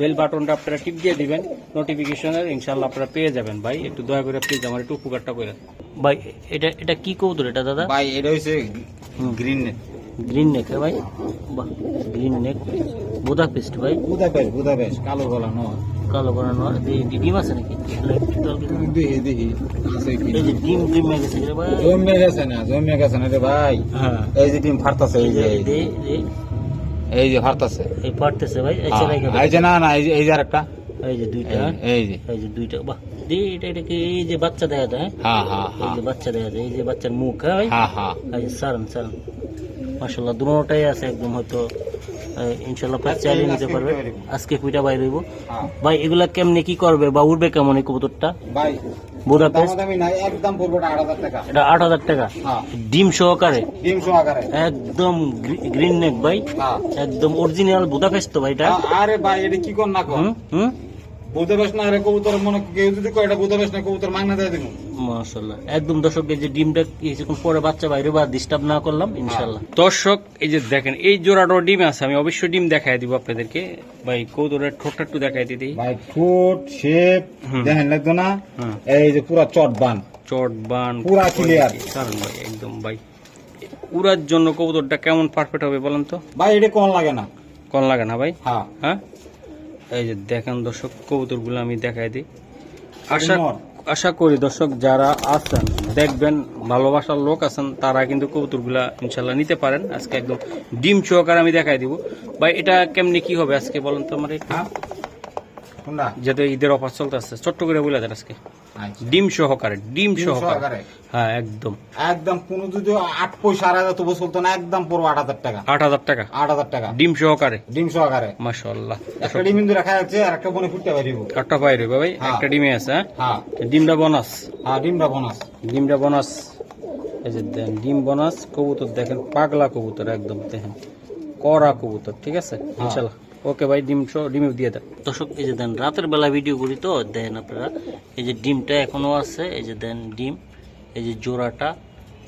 বেল বাটনটা আপনারা টিপ দিয়ে দিবেন নোটিফিকেশনের ইনশাল্লাহ আপনারা পেয়ে যাবেন। ভাই একটু দয়া করে প্লিজ আমার একটু উপকারটা করে ভাই এটা এটা কি কৌতুর এটা দাদা? ভাই এটা হচ্ছে গ্রিন নেট গ্রিন নেক ভাই বাহ গ্রিন নেক বোদা পেস্ট ভাই বুদাপেশ বুদাপেশ কালো গলা নর কালো বানানো ডিম আছে নাকি দেখি দেখি এই যে ডিম ডিম হয়ে গেছে রে ভাই জমে গেছে না জমে গেছে না রে ভাই হ্যাঁ এই যে ডিম ফাটতাছে এই যে এই যে। দে এই এই পারতেছে ভাই এই ছেলে হ্যাঁ, এই যে না না এই যে এই যে আরেকটা এই যে দুইটা এই- এই যে এই যে দুইটা বাহ দি এটা এটা কি এই যে বাচ্চা দেখা যায় হ্যাঁ হ্যাঁ এই হ্যাঁ যে বাচ্চা দেখা যায় এই যে বাচ্চার মুখ হ্যাঁ ভাই হ্যাঁ হ্যাঁ এই যে সারান সারান মাশাল্লাহ দুটোটাই আছে একদম হয়তো ইনশাল্লাহ প্রায় চালিয়ে নিতে পারবে। আজকে কুইটা বাইরে হইব হ্যাঁ। ভাই এগুলা কেমনে কি করবে বা উঠবে কেমন এই কবুতরটা? ভাই একদম পড়বে হাজার টাকা। এটা হ্যাঁ। ডিম সহকারে? ডিম সহ আকারে একদম গ্রিন নেক ভাই। হ্যাঁ। একদম অরিজিনাল তো ভাই এটা। আরে ভাই এটা কি কর না কর? হুম না রে কবুতর মনে কেউ যদি কয় এটা না কবুতর মাগনা দিয়ে মাশাল্লাহ একদম দর্শকের যে ডিমটা কিছুক্ষণ পরে বাচ্চা বাইরে বা ডিস্টার্ব না করলাম ইনশাল্লাহ দর্শক এই যে দেখেন এই জোড়াটাও ডিম আছে আমি অবশ্যই ডিম দেখাই দিব আপনাদেরকে। ভাই কৌতুরের ঠোঁটটা একটু দেখাই দিই। ভাই ঠোঁট শেপ দেখেন লাগতো না? এই যে পুরা চট বান। চট বান পুরা clear। কারণ ভাই একদম ভাই। উড়ার জন্য কবুতরটা কেমন পারফেক্ট হবে বলেন তো? ভাই এটা কোন লাগে না? কোন লাগে না ভাই? হ্যাঁ। হ্যাঁ? এই যে দেখেন দর্শক কবুতরগুলো আমি দেখাই দিই। আশা। আশা করি দর্শক যারা আছেন, দেখবেন ভালোবাসার লোক আছেন, তারা কিন্তু কবুতরগুলা ইনশাল্লাহ নিতে পারেন। আজকে একদম ডিম সহকারে আমি দেখাই দিব। ভাই, এটা কেমনি কি হবে আজকে বলেন তো আমার কোনটা ঈদের অফার চলতেছে। ছোট্ট করে বলে দেন আজকে। আচ্ছা। ডিম সহকারে ডিম সহকারে। হ্যাঁ একদম। একদম কোন যদি আট পয়সা আর হাজার তবু চলতো না একদম পড়ব আট হাজার টাকা। আট হাজার টাকা? আট হাজার টাকা। ডিম সহকারে? ডিম সহকারে। মাশাল্লাহ একটা ডিম ইন্দু রাখা যাচ্ছে আর একটা বনে ফুটতে পারিব। একটা বাইরে ভাই হ্যাঁ। একটা ডিমে আছে হ্যাঁ? হ্যাঁ। ডিমটা বোনাস। হ্যাঁ ডিমটা বোনাস। ডিমটা বোনাস। এই যে দেন ডিম বোনাস কবুতর দেখেন পাগলা কবুতর একদম দেখেন। কড়া কবুতর ঠিক আছে? ইনশাল্লাহ ওকে ভাই ডিম সহ ডিমে দিয়ে দেন। দর্শক এই যে দেন রাতের বেলা ভিডিও করি তো দেন আপনারা এই যে ডিমটা এখনও আছে এই যে দেন ডিম এই যে জোড়াটা।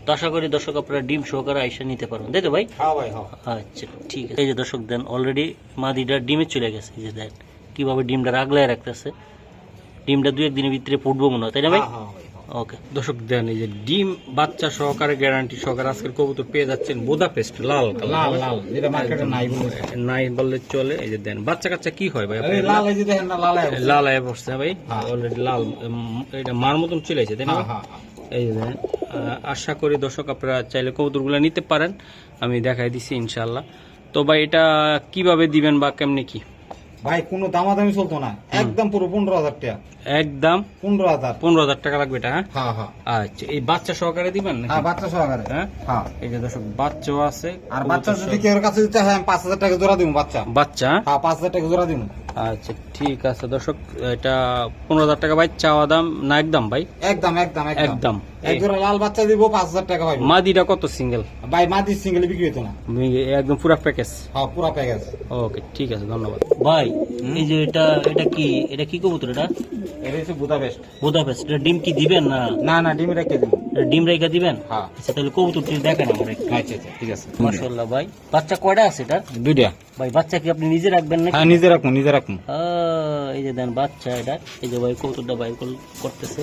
তো আশা করি দর্শক আপনারা ডিম সহকারে আইসা নিতে পারবেন তাই তো ভাই? হ্যাঁ হ্যাঁ। আচ্ছা ঠিক আছে। এই যে দর্শক দেন অলরেডি মাদিটা ডিমে চলে গেছে এই যে দেন কীভাবে ডিমটা রাগলায় রাখতেছে। ডিমটা দু একদিনের ভিতরে ফুটবো মনে হয় তাই না ভাই? ভাই, হ্যাঁ। ওকে। দর্শক দেন এই যে ডিম বাচ্চা সহকারে গ্যারান্টি সহকারে আজকের কবুতর পেয়ে যাচ্ছেন বোদাপেস্ট লাল লাল লাল যেটা মার্কেটে নাই বলেছে নাই বললে চলে। এই যে দেন বাচ্চা কাচ্চা কি হয় ভাই লাল এই যে দেখেন না লাল লাল আয় পড়ছে ভাই। হ্যাঁ। অলরেডি লাল উম, এটা মার মতন চলে আসে তাই না? হ্যাঁ? হ্যাঁ হ্যাঁ। এই যে আহ, আশা করি দর্শক আপনারা চাইলে কবুতরগুলো নিতে পারেন। আমি দেখাই দিছি ইনশাল্লাহ তো ভাই এটা কীভাবে দিবেন বা কেমনে কি? ভাই কোনো দামাদামি চলতো না। একদম পুরো পনেরো হাজার টাকা। একদম পনেরো হাজার। পনেরো হাজার টাকা লাগবে এটা হ্যাঁ? হ্যাঁ হ্যাঁ। আচ্ছা এই বাচ্চা সহকারে দিবেন নাকি? হ্যাঁ বাচ্চা সহকারে। হ্যাঁ? এই যে দর্শক বাচ্চাও আছে আর বাচ্চা যদি কেউ কাছে দিতে হয় পাঁচ হাজার টাকা জোড়া দিব বাচ্চা। বাচ্চা? হ্যাঁ? পাঁচ হাজার টাকা জোড়া দিব। আচ্ছা ঠিক আছে দর্শক এটা পনেরো হাজার টাকা ভাই চাওয়া দাম না একদম ভাই? একদম একদম একদম। একদম। এক জোড়া লাল বাচ্চা দিব পাঁচ হাজার টাকা পাইব মাদিটা কত সিঙ্গেল ভাই মাদি সিঙ্গেল বিক্রি হতো না। একদম পুরো প্যাকেজ হ্যাঁ পুরা প্যাকেজ ওকে ঠিক আছে ধন্যবাদ। ভাই এই যে এটা এটা কি এটা কি কবুতর এটা? এটা হচ্ছে বুদাপেস্ট। বুদাপেস্ট এটা ডিম কি দিবেন না? না না ডিম রেখে দিবেন ডিম রেখা দিবেন? হ্যাঁ। আচ্ছা তাহলে কবুতরটি দেখেন আমার আচ্ছা আচ্ছা ঠিক আছে। মাশাল্লাহ ভাই বাচ্চা কয়টা আছে এটা? দুইটা। ভাই বাচ্চা কি আপনি নিজে রাখবেন না হ্যাঁ নিজে রাখুন নিজে রাখুন এই যে দেন বাচ্চা এটা। এই যে ভাই কবুতরটা বাইর করতেছে।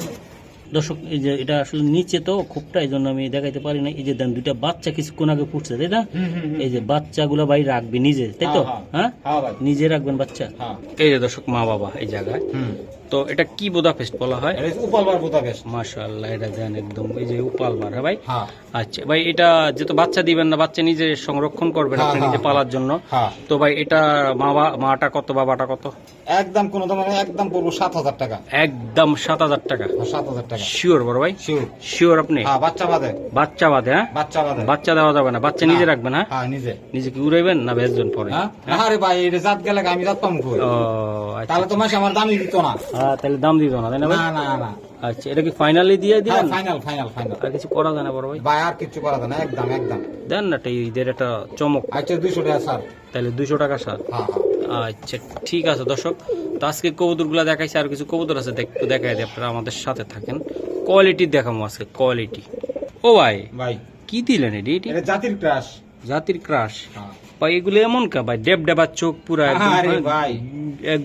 দর্শক এই যে এটা আসলে নিচে তো খুবটা এই জন্য আমি দেখাইতে পারি না এই যে দেন দুইটা বাচ্চা কিছুক্ষণ আগে ফুটছে তাই না? এই যে বাচ্চাগুলো ভাই রাখবে নিজে তাই তো? হ্যাঁ, হ্যাঁ। হ্যাঁ? ভাই। নিজে রাখবেন বাচ্চা। হ্যাঁ। এই যে দর্শক মা বাবা এই জায়গায়। হুম। তো এটা কি বোদাপেস্ট বলা হয়? উপালবার বুদাপেস্ট মাশাআল্লাহ এটা দেন একদম এই যে উপালবার হ্যাঁ ভাই? হ্যাঁ। আচ্ছা ভাই এটা যেহেতু বাচ্চা দিবেন না বাচ্চা নিজে সংরক্ষণ করবেন হ্যাঁ, আপনি হ্যাঁ, নিজে পালার জন্য। হ্যাঁ। তো ভাই এটা মাটা কত বাবাটা কত? একদম কোনো দাম একদম পড়ব সাত হাজার টাকা। একদম সাত হাজার টাকা। হ্যাঁ, সাত হাজার টাকা। শিওর বড় ভাই? শিওর শিওর আপনি? হ্যাঁ বাচ্চা বাদে। বাচ্চা বাদে হ্যাঁ? বাচ্চা বাদে। বাচ্চা দেওয়া যাবে না বাচ্চা নিজে রাখবেন হ্যাঁ? হ্যাঁ নিজে। নিজে কি উড়াইবেন না বেচবেন পরে? হ্যাঁ? আরে ভাই এটা জাত গেলে আমি জাত পাবো কই? ও আচ্ছা তাহলে তো মাসে আমার দামই দিত না। হ্যাঁ তাহলে দাম দিত না তাই না না না না। আচ্ছা এটা কি ফাইনালি দিয়ে দিলেন? ফাইনাল ফাইনাল ফাইনাল আর কিছু করা যায় না বড় ভাই? ভাই আর কিছু করা যায় না একদম একদম। দেন না ঈদের একটা চমক। আচ্ছা দুইশো টাকা স্যার। তাহলে দুইশো টাকা সার হ্যাঁ হ্যাঁ। আচ্ছা ঠিক আছে দর্শক। তো আজকে কবুতরগুলা দেখাইছে আর কিছু কবুতর আছে দেখ- একটু দেখাই দিই আপনারা আমাদের সাথে থাকেন। কোয়ালিটি দেখাবো আজকে কোয়ালিটি ও ভাই ভাই। কি দিলেন এটা? জাতির ক্রাশ জাতির ক্রাশ হ্যাঁ। ভাই এগুলো এমন কা ভাই? ডেব ডেবার চোখ পুরা আরে ভাই।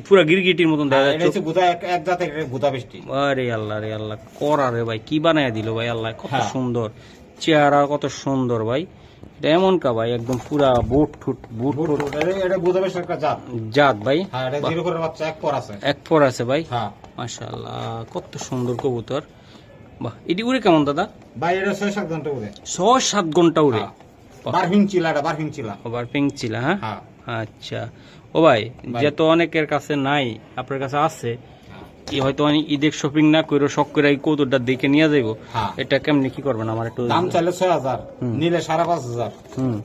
পুরা গিরগিটির মতন দেখা এক জাতের বুধা আরে আল্লাহ রে আল্লাহ করা রে ভাই কি বানায় দিল ভাই আল্লাহ কত হ্যাঁ। সুন্দর। চেহারা কত সুন্দর ভাই। এটা এমন কা ভাই একদম পুরা বুট ঠুট বুট ঠুট। এটা একটা জাত। জাত ভাই। হ্যাঁ এটা জিরো করে বাচ্চা এক পর আছে। এক ফোর আছে ভাই। হ্যাঁ। মাশাআল্লাহ কত সুন্দর কবুতর। বাহ এটি উড়ে কেমন দাদা? ভাই এটা ছয় সাত ঘণ্টা উড়ে। ছয় সাত ঘণ্টা উড়ে। হ্যাঁ। চিলা চিলা। হ্যাঁ? হ্যাঁ। আচ্ছা। ও ভাই যে তো অনেকের কাছে নাই আপনার কাছে আছে হয়তো ঈদের শপিং না করে শখ করে এই দেখে নিয়ে যাইবো। হ্যাঁ। এটা কেমনি কি করবেন? আমার একটু দাম চাইলে ছয় হাজার নিলে সাড়ে পাঁচ হাজার। হুম।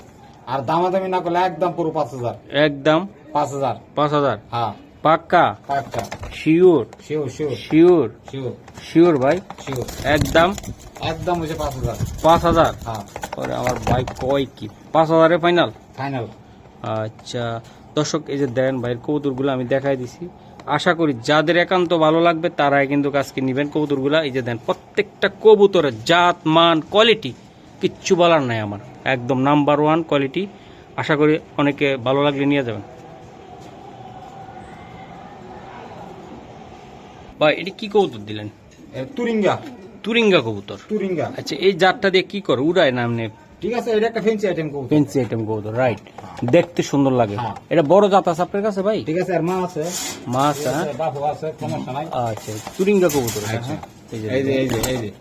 আর দামাদামি না করলে একদম পুরো পাঁচ হাজার। একদম পাঁচ হাজার। পাঁচ হাজার? হ্যাঁ। পাক্কা? Sure? Sure sure. Sure? Sure. Sure ভাই? শিওর। একদম? একদম হচ্ছে পাঁচ হাজার। পাঁচ হাজার? হ্যাঁ। পরে আমার ভাই কয় কি? পাঁচ হাজারে ফাইনাল ফাইনাল আচ্ছা দর্শক এই যে দেন ভাইয়ের কবুতরগুলো আমি দেখাই দিছি। আশা করি যাদের একান্ত ভালো লাগবে তারাই কিন্তু কাজকে নিবেন কবুতরগুলো। এই যে দেন প্রত্যেকটা কবুতরের জাত মান কোয়ালিটি কিচ্ছু বলার নাই আমার। একদম নাম্বার ওয়ান কোয়ালিটি আশা করি অনেকে ভালো লাগলে নিয়ে যাবেন। ভাই এটি কি কবুতর দিলেন? তুরিঙ্গা। তুরিঙ্গা কবুতর? তুরিঙ্গা। আচ্ছা এই জাতটা দিয়ে কি করে? উড়ায় না এমনি? ঠিক আছে এটা একটা ফেন্সি আইটেম কবুতর। ফেন্সি আইটেম কবুতর রাইট দেখতে সুন্দর লাগে। হ্যাঁ। এটা বড় জাত আছে আপনার কাছে ভাই? ঠিক আছে আর মা আছে। মাছ আছে, বাপু আছে সমস্যা নাই। আচ্ছা তুরিঙ্গা কবুতর আচ্ছা। হ্যাঁ? এই যে- এই যে এই যে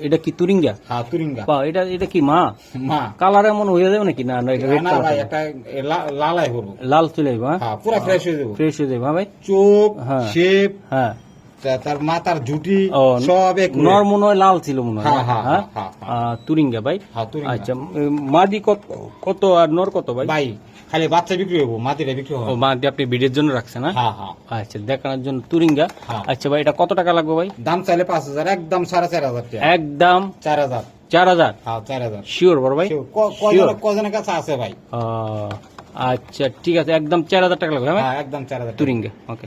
এটা কি তুরিঙ্গা? হ্যাঁ তুরিঙ্গা। বা এটা এটা কি মা? মা। কালার এমন হয়ে যাবে নাকি? না না এটা red না color ভাই একটা লালাই করব। লাল চলে যাবে হ্যাঁ? হ্যাঁ ফ্রেশ হয়ে যাব। ফ্রেশ হয়ে যাবে হ্যাঁ ভাই? চোখ হ্যাঁ। শেপ হ্যাঁ। তার মাথার ঝুটি সব এক নর মনে হয় লাল ছিল মনে হয় হ্যাঁ, হ্যাঁ, হ্যাঁ? তুরিঙ্গা ভাই? আচ্ছা মাদি কত কত আর নর কত ভাই? ভাই খালি বাচ্চা বিক্রি হব মাটিটা বিক্রি হবে মাদি আপনি ভিডিওর জন্য রাখছেন হ্যাঁ? আচ্ছা দেখানোর জন্য তুরিঙ্গা। আচ্ছা ভাই এটা কত টাকা লাগবে ভাই? দাম চাইলে পাঁচ হাজার একদম সাড়ে চার হাজার টাকা। একদম চার হাজার। চার হাজার? হ্যাঁ চার হাজার। শিওর বড় ভাই? কজনের- কাছে আছে ভাই? আচ্ছা ঠিক আছে একদম চার হাজার টাকা লাগবে একদম চার হাজার। তুরিঙ্গে ওকে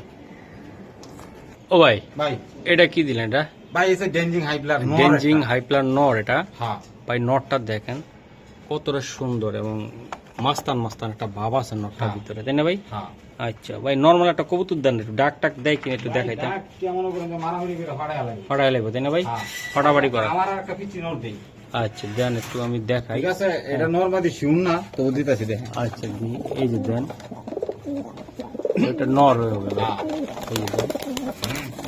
ও ভাই ভাই। এটা কি দিলেন এটা? ভাই এসে ডেঞ্জিং হাই প্লার ডেঞ্জিং হাইপ্লার নর এটা। হ্যাঁ। ভাই নটটা দেখেন কতটা সুন্দর এবং মাস্তান মাস্তান একটা ভাব আছে নটটার হ্যাঁ। ভিতরে তাই না ভাই? হ্যাঁ। আচ্ছা ভাই নর্মাল একটা কবুতর দেন একটু ডাক টাক দেয় কিনা একটু ফাটায় লাগে ফটাই লাগবে। তাই না ভাই? হ্যাঁ। ফটাফাটি করা। আচ্ছা দেন একটু আমি দেখাই। ঠিক আছে এটা নর্মাদি শিউন না তো দিতেছি দেখেন। আচ্ছা এই যে দেন। এটা নর হয়ে গেল। এই যে দেন।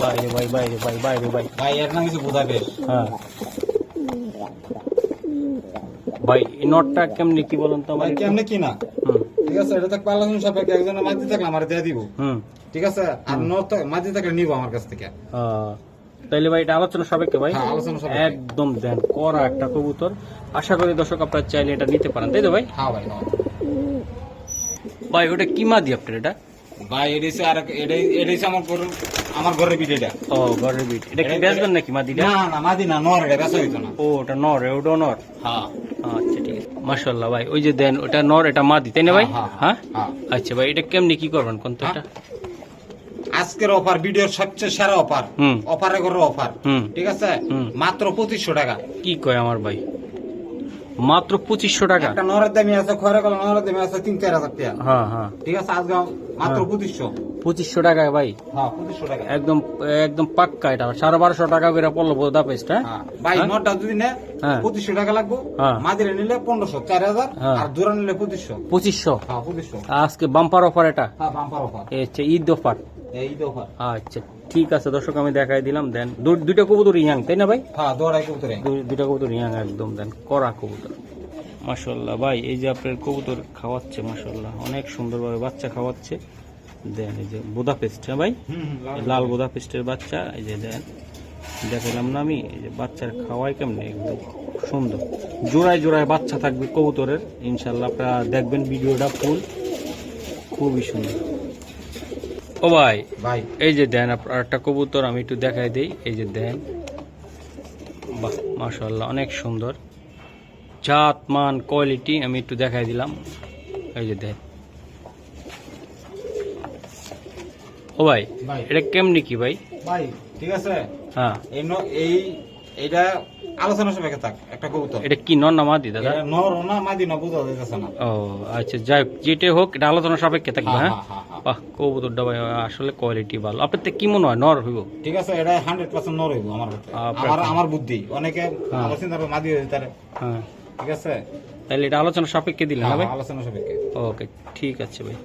বাইরে ভাই বাইরে ভাই বাইরে ভাই ভাই এর নাম হচ্ছে বুদাপেস্ট হ্যাঁ। ভাই এই নটটা কেমনি কি বলুন তো আমার ভাই কেমনে কি না? ঠিক আছে এটা তো পালাসন সাপেক্ষে একজনের মাঝে থাকলে আমার দিয়ে দিব। হুম। ঠিক আছে? আর নত মাঝে থাকলে নিব আমার কাছ থেকে। আহ, তাইলে ভাই এটা আলোচনা সাপেক্ষে ভাই। হ্যাঁ, আলোচনা একদম দেন করা একটা কবুতর। আশা করি দর্শক আপনারা চাইলে এটা নিতে পারেন। তাই তো ভাই? হ্যাঁ ভাই হ্যাঁ। ভাই ওটা কি মাদি আপনার এটা? ভাই হচ্ছে আর এটা আমার ঘরের আমার ঘরের বিট এটা। ও ঘরের বিট এটা কি বেচবেন নাকি মাদিটা? না না মাদি না নর এটা বেসা হইতো না। ও ওটা নর ওটা নর? হ্যাঁ। আচ্ছা ঠিক আছে। মাশাল্লাহ ভাই ওই যে দেন ওটা নর এটা মাদি তাই না ভাই? হ্যাঁ, হ্যাঁ হ্যাঁ। আচ্ছা ভাই এটা কেমনি কি করবেন কোন তো হ্যাঁ। এটা? আজকের অফার ভিডিওর সবচেয়ে সেরা অফার। অফারে করে অফার। ঠিক আছে। মাত্র পঁচিশশো টাকা। কি কয় আমার ভাই? মাত্র পঁচিশশো টাকা? একটা নরের দামি আছে খয়রা কলা নরের দামি আছে তিন চার হাজার টাকা। হ্যাঁ হ্যাঁ। ঠিক আছে? আজকে মাত্র। পঁচিশশো। পঁচিশশো টাকায় ভাই? হ্যাঁ পঁচিশশো টাকা একদম একদম পাক্কা এটা। সাড়ে বারোশো টাকা করে পড়ল বোধা হ্যাঁ। ভাই হ্যাঁ? নটা যদি নেয়। পঁচিশশো টাকা লাগবে। মাদিরে নিলে পনেরোশো চার হাজার। আর দূরা নিলে পঁচিশশো। পঁচিশশো? আজকে বাম্পার অফার এটা? বাম্পার অফার এ ঈদ অফার আচ্ছা ঠিক আছে দর্শক আমি দেখাই দিলাম দেন। দুইটা কবুতর ইয়াং তাই না ভাই? হ্যাঁ দুইটা কবুতর ইয়াং একদম দেন করা কবুতর। মাশাল্লাহ ভাই এই যে আপনার কবুতর খাওয়াচ্ছে মাশাল্লাহ অনেক সুন্দরভাবে বাচ্চা খাওয়াচ্ছে। দেন এই যে বোদা পেস্ট হ্যাঁ ভাই? লাল। বোদা পেস্টের বাচ্চা এই যে দেন দেখালাম না আমি এই যে বাচ্চার খাওয়াই কেমন একদম সুন্দর। জোড়ায় জোড়ায় বাচ্চা থাকবে কবুতরের ইনশাল্লাহ আপনারা দেখবেন ভিডিওটা ফুল। খুবই সুন্দর। ও ভাই ভাই। এই যে দেন আপনার একটা কবুতর আমি একটু দেখাই দিই। এই যে দেন বাহ মাশাল্লাহ অনেক সুন্দর। জাত মান কোয়ালিটি আমি একটু দেখাই দিলাম। এই যে দেন ও ভাই। এটা কেমনি কি ভাই? ভাই ঠিক আছে? হ্যাঁ। এই এটা আলোচনা সাপেক্ষে থাক একটা কবুতর। এটা কি নর না মাদি দাদা? নর না মাদি না বোঝা যাইতেছে না ও আচ্ছা যাই যেটাই হোক এটা আলোচনা সাপেক্ষে থাকবে হ্যাঁ, হ্যাঁ? হ্যাঁ, হ্যাঁ, বাহ কবুতরটা ভাই আসলে কোয়ালিটি ভালো। আপনার কি মনে হয় নর হইব? ঠিক আছে এটা হান্ড্রেড পার্সেন্ট নর হইব আমার। আমার আমার বুদ্ধি। অনেকে। আমার চিন্তা মাদি হয়ে যেতে হ্যাঁ। ঠিক আছে? তাহলে এটা আলোচনা সাপেক্ষে দিলেন না হ্যাঁ, ভাই? আলোচনা সাপেক্ষে। ওকে ঠিক আছে ভাই।